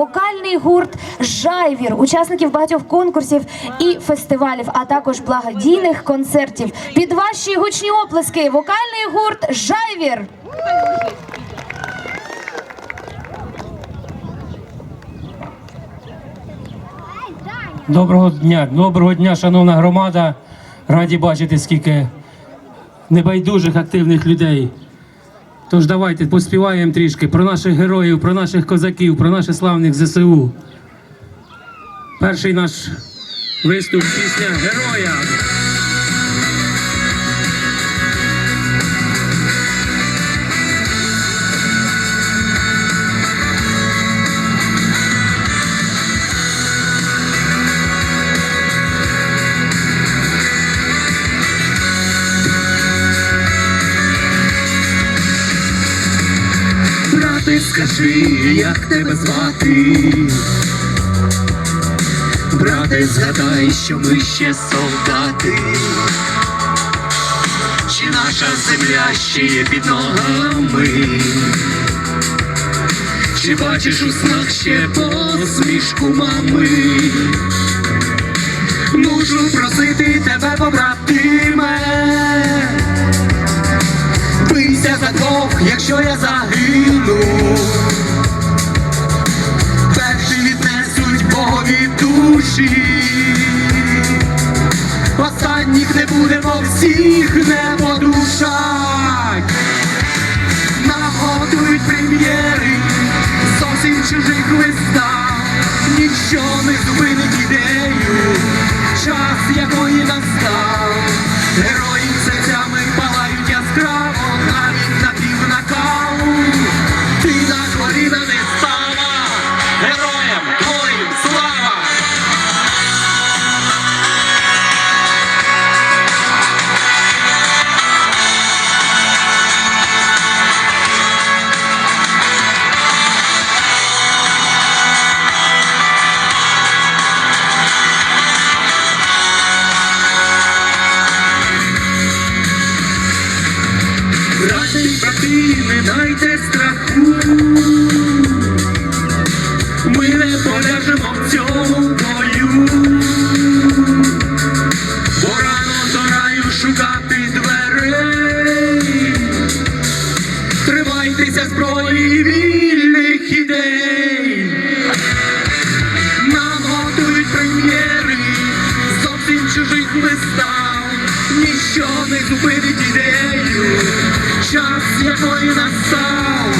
вокальний гурт Жайвір, учасників багатьох конкурсів і фестивалів, а також благодійних концертів. Під ваші гучні оплески вокальний гурт Жайвір. Доброго дня, доброго дня, шановна громада. Раді бачити, скільки небайдужих активних людей. Тож давайте поспіваємо трішки про наших героїв, про наших козаків, про наших славних ЗСУ. Перший наш виступ пісня Героя. Скажи, як тебе звати? Брате, згадай, що ми ще солдати. Чи наша земля ще є під ногами? Чи бачиш у снах ще посмішку мами? Мушу просити тебе, побратиме. Бийся за двох, якщо я загину. Перші віднесуть Богові душі. Останніх не буде, бо всіх не подушать. Нам готують прем'єри зовсім чужих вистав. Ніщо не зупинить ідею, Брати, брати, не дайте страху. Ми не поляжемо в цьому бою. Бо рано до раю шукати дверей. Тримайтеся зброї вільних ідей. Нам готують прем'єри зовсім чужих вистав. Ніщо не зупинить ідею, час якої настав.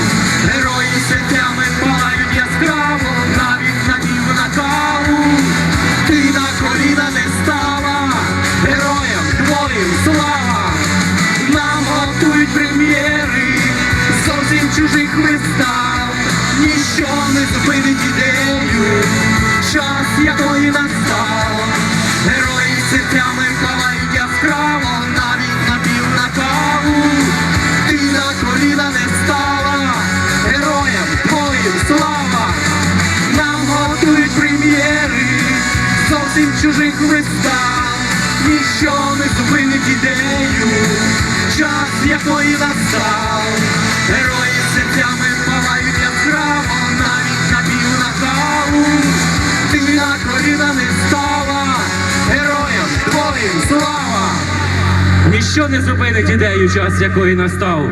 Герої серцями палають яскраво, навіть на пів накалу. Ти на коліна не стала, героям твоїм слава. Нам готують прем'єри зовсім чужих вистав. Ніщо не зупинить ідею, час якої настав. Герої серцями палають зовсім чужих вистав. Ніщо не зупинить ідею, час якої настав. Герої серцями палають яскраво, навіть на пів накалу. Ти на коліна не стала, героям твоїм слава. Ніщо не зупинить ідею, час якої настав.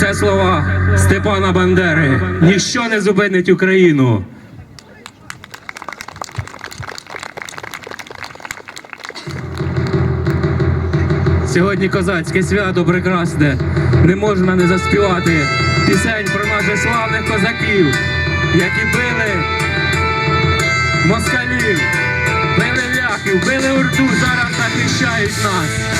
Це слова Степана Бандери. Ніщо не зупинить Україну. Сьогодні козацьке свято прекрасне. Не можна не заспівати пісень про наших славних козаків, які били москалів, били ляхів, били урду, зараз захищають нас.